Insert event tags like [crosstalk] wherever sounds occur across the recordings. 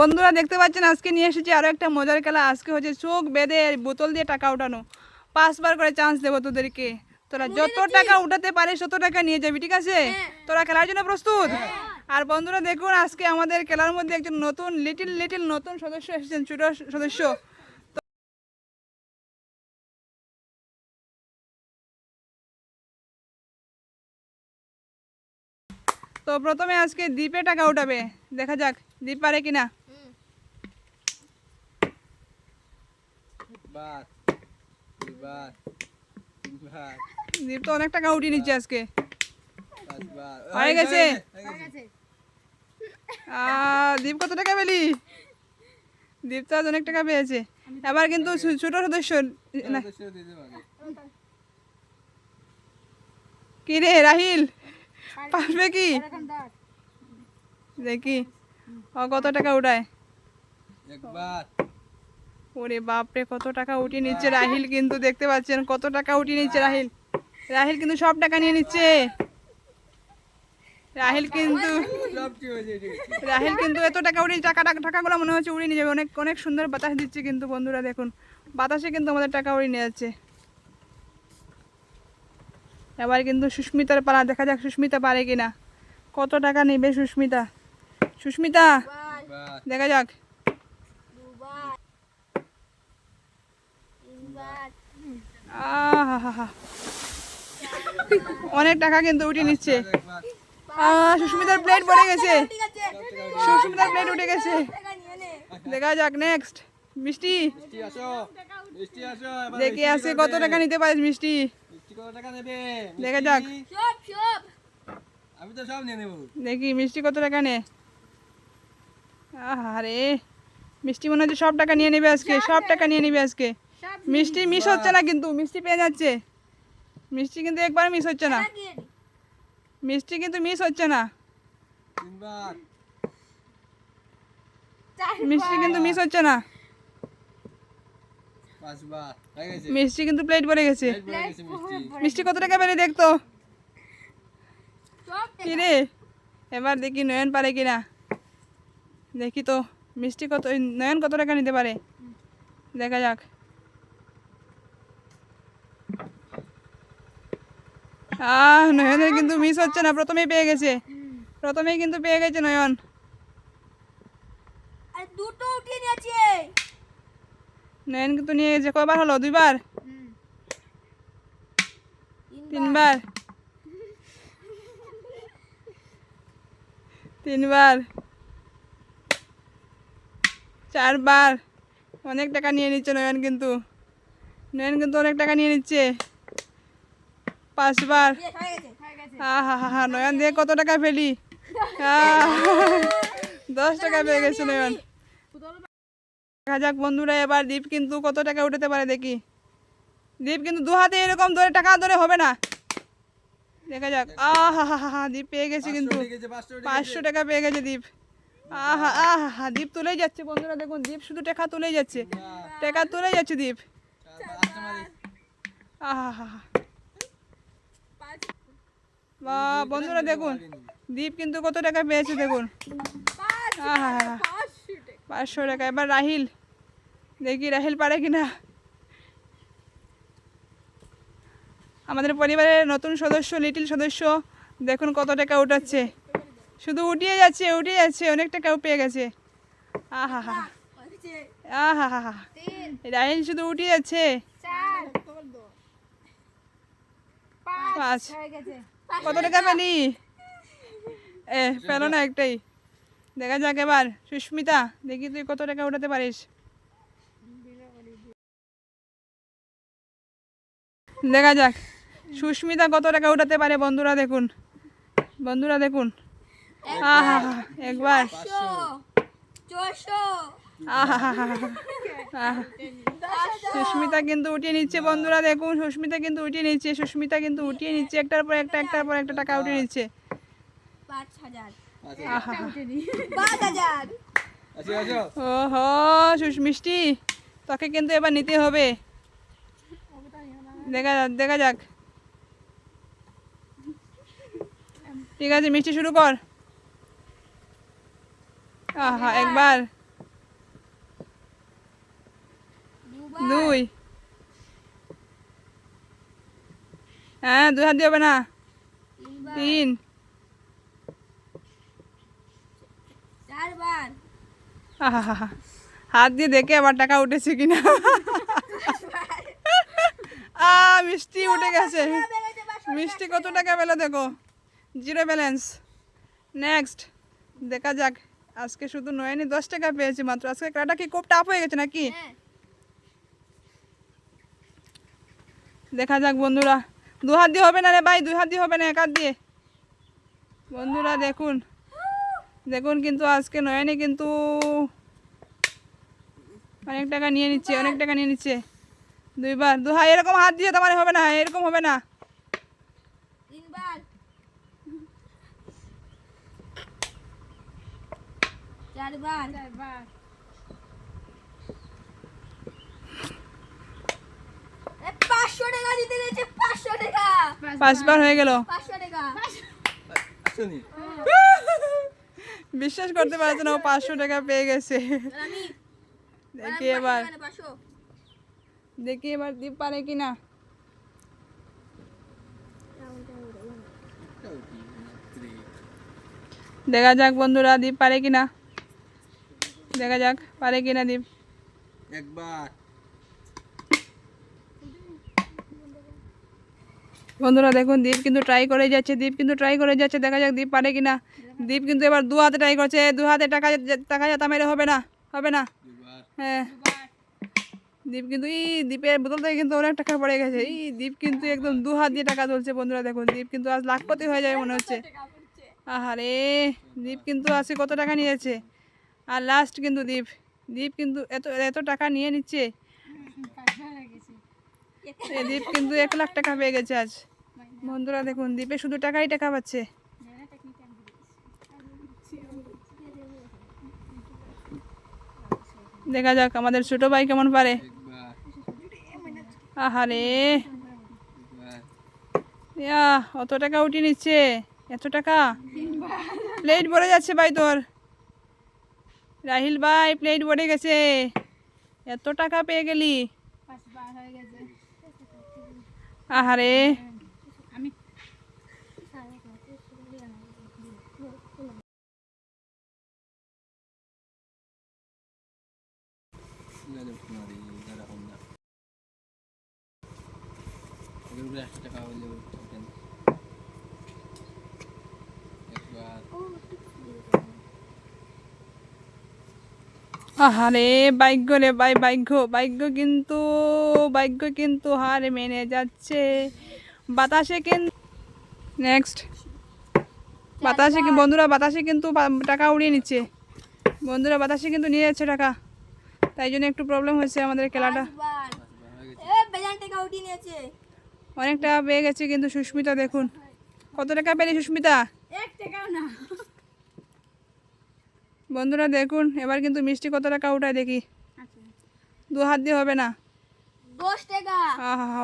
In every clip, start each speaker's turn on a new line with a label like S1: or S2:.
S1: বন্ধুরা দেখতে পাচ্ছেন আজকে নিয়ে এসেছি আরও একটা মজার খেলা। আজকে হচ্ছে চোখ বেঁধে বোতল দিয়ে টাকা উঠানো। পাঁচবার করে চান্স দেবো তোদেরকে। তোরা যত টাকা উঠাতে পারিস তত টাকা নিয়ে যাবি ঠিক আছে? তোরা খেলার জন্য প্রস্তুত? আর বন্ধুরা দেখুন আজকে আমাদের খেলার মধ্যে একজন নতুন লিটিল লিটিল নতুন সদস্য এসেছেন ছোট সদস্য। তো প্রথমে আজকে দ্বীপে টাকা উঠাবে। দেখা যাক দ্বীপ পারে কিনা।
S2: বার দুবার তিনবার
S1: দ্বীপ তো অনেক টাকা উঠিয়ে নিচ্ছে আজকে। হয়ে গেছে।
S2: হয়ে
S1: দীপ কত টাকা পেলি? দীপ তো আজ অনেক টাকা পেয়েছে। এবার কিন্তু ছোট সদস্য না। কি রে রাহিল? পারবে। কি? দেখি। ও কত টাকা উঠায়?
S2: একবার।
S1: ওরে বাপরে কত টাকা উঠিয়ে নিচ্ছে রাহিল কিন্তু দেখতে পাচ্ছেন কত টাকা উঠিয়ে নিচ্ছে রাহিল। রাহিল কিন্তু সব টাকা নিয়ে নিচ্ছে। রাহিল কিন্তু রাহিল কিন্তু এত টাকা উড়িয়ে টাকা টাকা টাকাগুলো মনে হচ্ছে উড়িয়ে নিয়ে যাবে। অনেক অনেক সুন্দর বাতাস দিচ্ছে কিন্তু বন্ধুরা দেখুন। বাতাসে কিন্তু আমাদের টাকা উড়িয়ে নিয়ে যাচ্ছে। এবার কিন্তু সুস্মিতার পালা দেখা যাক সুস্মিতা পারে কিনা। কত টাকা নেবে সুস্মিতা? সুস্মিতা দেখা যাক আহা অনেক টাকা কিন্তু উঠে নিচ্ছে। সুস্মিতার প্লেট পড়ে গেছে। সুস্মিতার প্লেট উঠে গেছে। দেখা যাক নেক্সট মিষ্টি? দেখি আছে
S2: কত
S1: টাকা নিতে পারিস, মিষ্টি? দেখা যাক। দেখি, মিষ্টি কত টাকা নে। আরে মিষ্টি মনে হচ্ছে সব টাকা নিয়ে নেবে আজকে, সব টাকা নিয়ে নেবে আজকে। মিষ্টি মিস হচ্ছে না কিন্তু মিষ্টি পেয়ে যাচ্ছে। মিষ্টি কিন্তু একবার মিস হচ্ছে না। মিষ্টি কিন্তু মিস হচ্ছে না। মিষ্টি কিন্তু মিস হচ্ছে না।
S2: পাঁচবার। হয়ে গেছে।
S1: মিষ্টি কিন্তু প্লেট পড়ে গেছে।
S2: মিষ্টি।
S1: মিষ্টি কত টাকা পেলে দেখতো? কি রে এবার দেখি নয়ন পারে কিনা। দেখি তো মিষ্টি কত নয়ন কত টাকা নিতে পারে? দেখা যাক। আহ নয়নের কিন্তু মিস হচ্ছে না প্রথমেই পেয়ে গেছে। প্রথমেই কিন্তু পেয়ে গেছে নয়ন।
S3: দুটো উঠিয়ে নিয়েছে।
S1: নয়ন কিন্তু নিয়ে গেছে কয়বার হলো? দুইবার? তিনবার? তিনবার? চারবার? অনেক টাকা নিয়ে নিচ্ছে নয়ন কিন্তু। নয়ন কিন্তু অনেক টাকা নিয়ে নিচ্ছে। পাঁচবার
S3: হয়ে গেছে হয়ে গেছে
S1: আহা হা হা নয়ন দিয়ে কত টাকা পেলি আহ, দশ টাকা পেয়ে গেছে নয়ন দেখা যাক বন্ধুরা এবার দীপ কিন্তু কত টাকা উঠাতে পারে দেখি দীপ কিন্তু দু হাতে এরকম ধরে টাকা ধরে হবে না দেখা যাক আহা হা হা হা দীপ পেয়ে গেছে কিন্তু
S2: পাঁচশো
S1: টাকা পেয়ে গেছে দীপ আহা আহা হা দীপ তুলেই যাচ্ছে বন্ধুরা দেখুন দীপ শুধু টাকা তুলেই যাচ্ছে টাকা তুলেই যাচ্ছে দীপ আহা হা হা বা বন্ধুরা দেখুন দীপ কিন্তু কত টাকা পেয়েছে দেখুন। পাঁচশো টাকা। এবার রাহিল দেখি রাহিল পারে কিনা। আমাদের পরিবারের নতুন সদস্য লিটিল সদস্য দেখুন কত টাকা উঠাচ্ছে। শুধু উঠিয়ে যাচ্ছে উঠিয়ে যাচ্ছে অনেক টাকাও পেয়ে গেছে। আহা হা আহা হা রাহিল শুধু উঠিয়ে যাচ্ছে।
S3: পাঁচ।
S1: কত টাকা পেলি এ পেল না একটাই। দেখা যাক এবার। সুস্মিতা, দেখি তুই কত টাকা উঠাতে পারিস। দেখা যাক। সুস্মিতা কত টাকা উঠাতে পারে? বন্ধুরা দেখুন। বন্ধুরা দেখুন। আহা একবার। সুস্মিতা কিন্তু উঠিয়ে নিচ্ছে বন্ধুরা দেখুন সুস্মিতা কিন্তু উঠিয়ে নিচ্ছে সুস্মিতা কিন্তু উঠিয়ে নিচ্ছে একটার পর একটা একটার পর একটা টাকা উঠিয়ে নিচ্ছে।
S2: আচ্ছা
S1: ওহো সুস্মিষ্টি তোকে কিন্তু এবার নিতে হবে। দেখা যাক দেখা যাক। ঠিক আছে মিষ্টি শুরু কর। আহা একবার। দুই। হ্যাঁ দুই হাত দিয়ে হবে না। তিন। হাত দিয়ে দেখে আবার টাকা উঠেছে কিনা। আ মিষ্টি উঠে গেছে। মিষ্টি কত টাকা পেল দেখো? Zero balance. নেক্সট। দেখা যাক। আজকে শুধু নয়নি দশ টাকা পেয়েছি মাত্র। আজকে খেলাটা কি খুব টাফ হয়ে গেছে নাকি? দেখা যাক বন্ধুরা। দু হাত দিয়ে হবে না রে ভাই? দুই হাত দিয়ে হবে না? এক হাত দিয়ে? বন্ধুরা দেখুন। দেখুন কিন্তু আজকে নয়নি কিন্তু অনেক টাকা নিয়ে নিচ্ছে অনেক টাকা নিয়ে নিচ্ছে। দুইবার। দু হাত এরকম হাত দিয়ে তোমার হবে না এরকম হবে না।
S3: তিনবার। চারবার। চারবার। টাকা পাঁচশো
S1: পাঁচবার হয়ে গেল।
S3: পাঁচশো টাকা। [laughs]
S1: বিশ্বাস করতে পারছে না ও পাঁচশো টাকা পেয়ে গেছে।
S3: আমি
S1: দেখি এবার। দেখি এবার দীপ পারে কি না দেখা যাক বন্ধুরা দীপ পারে কি না দেখা যাক পারে কি না দীপ।
S2: একবার।
S1: বন্ধুরা দেখুন দীপ কিন্তু ট্রাই করে যাচ্ছে দীপ কিন্তু ট্রাই করে যাচ্ছে দেখা যাক দীপ পারে কিনা। দীপ কিন্তু এবার দু হাতে ট্রাই করছে দু হাতে টাকা টাকা যাতা মেরে হবে না হবে না। হ্যাঁ। দীপ কিন্তু এই দীপের বোতল থেকে কিন্তু অনেক টাকা পড়ে গেছে। এই দীপ কিন্তু একদম দু হাত দিয়ে টাকা তুলছে বন্ধুরা দেখুন দীপ কিন্তু আজ লাখপতি হয়ে যাবে মনে হচ্ছে। আহারে দীপ কিন্তু আজকে কত টাকা নিয়েছে? আর লাস্ট কিন্তু দীপ দীপ কিন্তু এত এত টাকা নিয়ে নিচ্ছে। [laughs] দীপ কিন্তু এক লাখ টাকা পেয়ে গেছে আজ। বন্ধুরা দেখুন দ্বীপে শুধু টাকাই টাকা পাচ্ছে। দেখা যাক আমাদের ছোট ভাই কেমন পারে। আহারে। ইয়া, অত টাকা উঠিয়ে নিচ্ছে। এত টাকা? প্লেট ভরে যাচ্ছে ভাই তোর। রাহিল ভাই প্লেট ভরে গেছে। এত টাকা পেয়ে গেলি। আহারে
S2: না না না রে এরকম না একশো টাকা হলে
S1: আহারে ভাগ্য রে ভাই ভাগ্য ভাগ্য কিন্তু ভাগ্য কিন্তু হার মেনে যাচ্ছে। বাতাসে কিন্তু নেক্সট বাতাসে কি বন্ধুরা বাতাসে কিন্তু টাকা উড়িয়ে নিচ্ছে। বন্ধুরা বাতাসে কিন্তু নিয়ে যাচ্ছে টাকা। তাই জন্য একটু প্রবলেম হয়েছে আমাদের খেলাটা।
S3: টাকা উঠিয়ে নিয়েছে।
S1: অনেক টাকা পেয়ে গেছে কিন্তু সুস্মিতা দেখুন। কত টাকা পেলি সুস্মিতা? বন্ধুরা দেখুন এবার কিন্তু মিষ্টি কত টাকা উঠায় দেখি। দু হাত দিয়ে হবে না?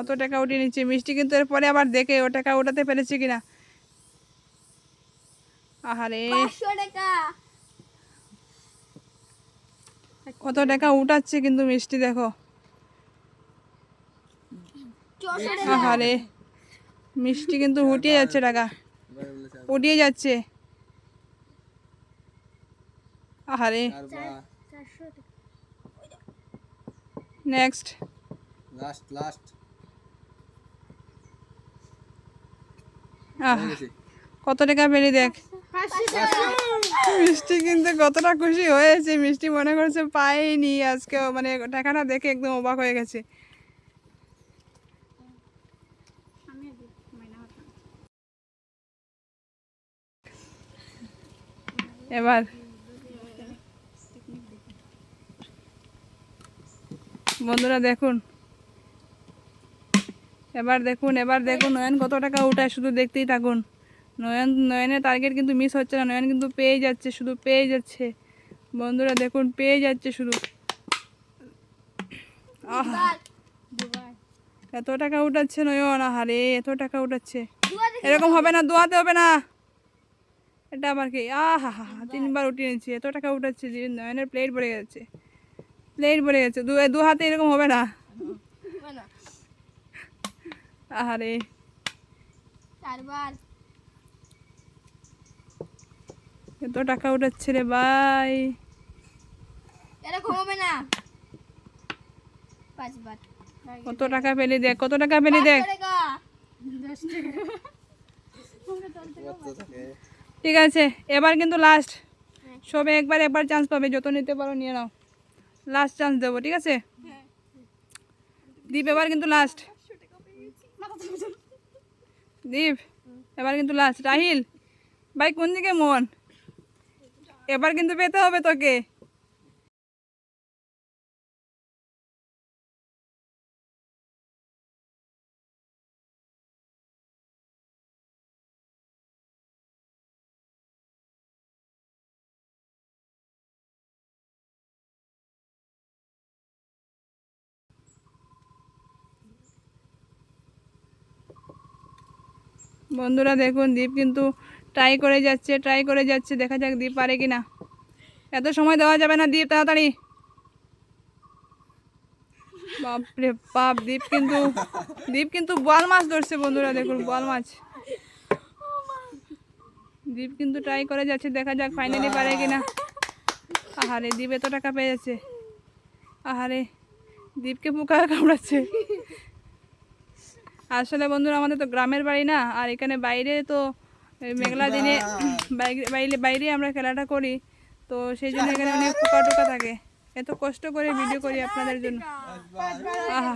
S1: অত টাকা উঠিয়ে নিচ্ছে। মিষ্টি কিন্তু এরপরে আবার দেখে ও টাকা উঠাতে পেরেছে কিনা। আহারে। কত টাকা উঠাচ্ছে কিন্তু মিষ্টি দেখো। আহারে মিষ্টি কিন্তু উঠিয়ে যাচ্ছে টাকা। উঠিয়ে যাচ্ছে। আহারে নেক্সট
S2: লাস্ট লাস্ট
S1: আহা। কত টাকা পেলি দেখ। মিষ্টি কিন্তু কতটা খুশি হয়েছে। মিষ্টি মনে করছে পাইনি। আজকে মানে টাকাটা দেখে একদম অবাক হয়ে গেছে। এবার। বন্ধুরা দেখুন। এবার দেখুন এবার দেখুন, নয়ন কত টাকা উঠায়, শুধু দেখতেই থাকুন। নয়ন, নয়নের টার্গেট কিন্তু মিস হচ্ছে না, নয়ন কিন্তু পেয়ে যাচ্ছে, শুধু পেয়ে যাচ্ছে। বন্ধুরা দেখুন পেয়ে যাচ্ছে শুধু। এত টাকা উঠাচ্ছে নয়ন, আহারে, এত টাকা উঠাচ্ছে। এরকম হবে না দোয়াতে হবে না। এটা আমার কি? আহা হা হা তিনবার উঠিয়ে নিচ্ছি এত টাকা উঠাচ্ছে যে নয়নের প্লেট ভরে গেছে। প্লেট ভরে গেছে। দু দু হাতে এরকম হবে না।
S3: না।
S1: আহারে। এত টাকা উঠাচ্ছে রে ভাই।
S3: এরকম হবে না। পাঁচবার।
S1: কত টাকা পেলি দেখ কত টাকা পেলি দেখ
S3: পাঁচশো টাকা?
S1: ঠিক আছে এবার কিন্তু লাস্ট সবে একবার একবার চান্স পাবে যত নিতে পারো নিয়ে নাও। লাস্ট চান্স দেবো ঠিক আছে? দীপ এবার কিন্তু লাস্ট দীপ এবার কিন্তু লাস্ট রাহিল ভাই কোন দিকে মন? এবার কিন্তু পেতে হবে তোকে। বন্ধুরা দেখুন, দীপ কিন্তু ট্রাই করে যাচ্ছে ট্রাই করে যাচ্ছে। দেখা যাক দীপ পারে কি না এত সময় দেওয়া যাবে না দীপ, তাড়াতাড়ি। বাপরে বাপ, দীপ কিন্তু দীপ কিন্তু বোয়াল মাছ ধরছে বন্ধুরা, দেখুন বোয়াল মাছ। দীপ কিন্তু ট্রাই করে যাচ্ছে, দেখা যাক ফাইনালি পারে কি না আহারে, দীপ এত টাকা পেয়ে যাচ্ছে আহারে, দীপকে পোকা কামড়াচ্ছে। আসলে বন্ধুরা আমাদের তো গ্রামের বাড়ি না আর এখানে বাইরে তো এই মেঘলা দিনে বাইরে- বাইরে বাইরে আমরা খেলাটা করি। তো সেই জন্য এখানে অনেক পোকা টোকা থাকে। এত কষ্ট করে ভিডিও করি আপনাদের জন্য। আহা।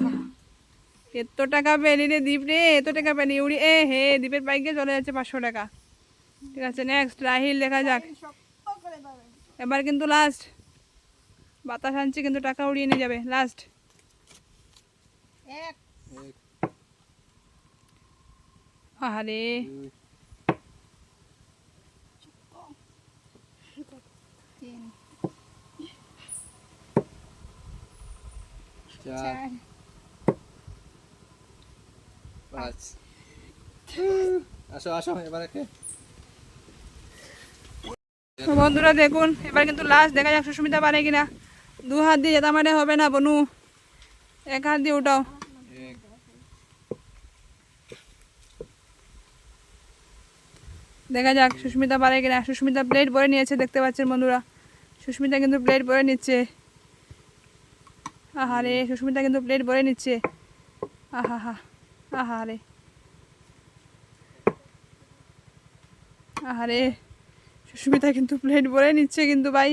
S1: এত টাকা পেলি রে দীপ রে এত টাকা পেলি উড়ি। এ হে দীপের বাইকে চলে যাচ্ছে পাঁচশো টাকা। ঠিক আছে নেক্সট রাহিল দেখা যাক। এবার কিন্তু লাস্ট বাতাস আনছে কিন্তু টাকা উড়িয়ে নিয়ে যাবে। লাস্ট
S2: এক
S1: আরে
S2: দুই চার পাঁচ। আসো আসো এবার একে।
S1: বন্ধুরা দেখুন এবার কিন্তু লাস্ট দেখা যাক সুস্মিতা পারে কিনা। দু হাত দিয়ে যেতে মানে হবে না বনু। এক হাত দিয়ে উঠাও
S2: এক
S1: দেখা যাক, সুস্মিতা পারে কিনা। সুস্মিতা প্লেট ভরে নিয়েছে, দেখতে পাচ্ছেন বন্ধুরা। সুস্মিতা কিন্তু প্লেট ভরে নিচ্ছে। আহারে, সুস্মিতা কিন্তু প্লেট ভরে নিচ্ছে। আহা হা আহারে। আহারে, সুস্মিতা কিন্তু প্লেট ভরে নিচ্ছে কিন্তু ভাই।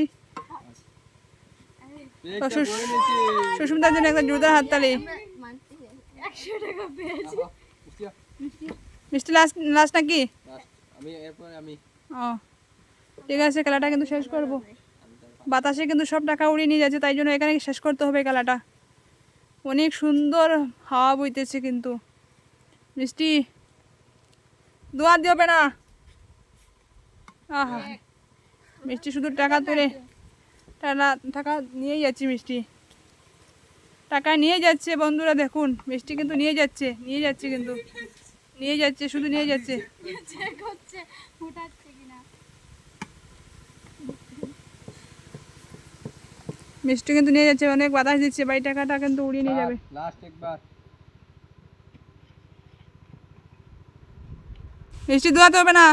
S1: সুস্মিতার জন্য একটা জোরদার হাততালি।
S2: আহা।
S1: মিষ্টি লাস্ট লাস্ট নাকি?
S2: আমি এরপরে আমি
S1: ও ঠিক আছে খেলাটা কিন্তু শেষ করব। বাতাসে কিন্তু সব টাকা উড়িয়ে নিয়ে যাচ্ছে তাই জন্য এখানে শেষ করতে হবে খেলাটা। অনেক সুন্দর হাওয়া বইতেছে কিন্তু। মিষ্টি দোয়া হবে না আহা মিষ্টি শুধু টাকা তুলে টাকা টাকা নিয়েই যাচ্ছে মিষ্টি। টাকা নিয়ে যাচ্ছে বন্ধুরা দেখুন মিষ্টি কিন্তু নিয়ে যাচ্ছে নিয়ে যাচ্ছে কিন্তু। নিয়ে যাচ্ছে শুধু নিয়ে যাচ্ছে।
S3: চেক হচ্ছে ফুটাচ্ছে কিনা।
S1: মিষ্টি কিন্তু নিয়ে যাচ্ছে অনেক বাতাস দিচ্ছে বাই টাকাটা কিন্তু উড়িয়ে নিয়ে যাবে।
S2: লাস্ট একবার।
S1: মিষ্টি ধোয়াতে হবে না।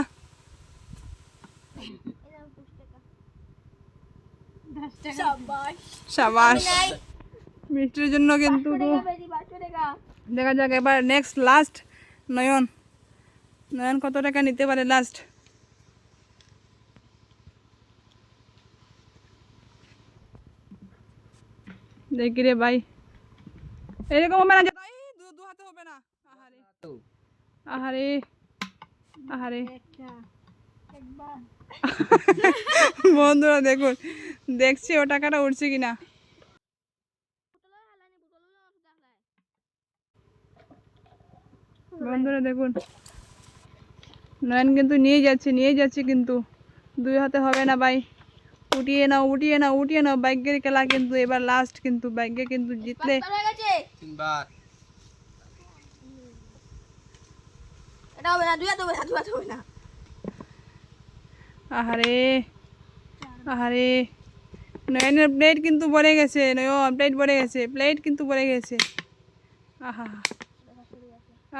S3: সাবাস।
S1: মিষ্টির জন্য কিন্তু দেখা যাক এবার নেক্সট লাস্ট নয়ন। নয়ন কত টাকা নিতে পারে লাস্ট দেখি রে ভাই। এরকম হবে না দু- দু হাতে হবে না। আহারে। আহারে। আহারে। [laughs] বন্ধুরা দেখুন দেখছি ও টাকাটা উঠছে কিনা। বন্ধুরা দেখুন। নয়ন কিন্তু নিয়ে যাচ্ছে নিয়ে যাচ্ছে কিন্তু। দুই হাতে হবে না ভাই। উঠিয়ে নাও উঠিয়ে নাও উঠিয়ে নাও। বাইকের খেলা কিন্তু এবার লাস্ট কিন্তু। বাইকে কিন্তু জিতলে আহারে আহারে। নয়নের প্লেট কিন্তু ভরে গেছে। নয়ন প্লেট ভরে গেছে। প্লেট কিন্তু ভরে গেছে। আহা।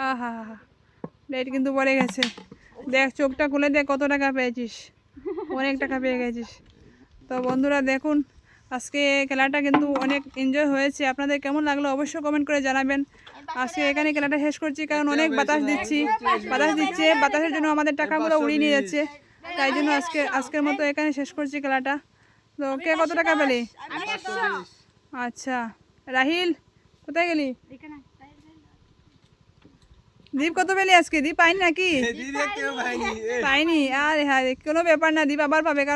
S1: আহা রেট কিন্তু পড়ে গেছে। দেখ চোখটা খুলে দেখ কত টাকা পেয়েছিস। অনেক টাকা পেয়ে গেছিস। তো বন্ধুরা দেখুন আজকে খেলাটা কিন্তু অনেক এনজয় হয়েছে। আপনাদের কেমন লাগল অবশ্যই কমেন্ট করে জানাবেন। আজকে এখানে খেলাটা শেষ করছি কারণ অনেক বাতাস দিচ্ছি। বাতাস দিচ্ছে বাতাসের জন্য আমাদের টাকাগুলো উড়িয়ে নিয়ে যাচ্ছে। তাই জন্য আজকে আজকের মতো এখানে শেষ করছি খেলাটা। তো কে কত টাকা পেলি? আচ্ছা রাহিল কোথায় গেলি? দীপ কত পেলি আজকে? দীপ পাইনি নাকি? পাইনি। আরে হ্যাঁ কোনো ব্যাপার না দীপ আবার পাবে কারণ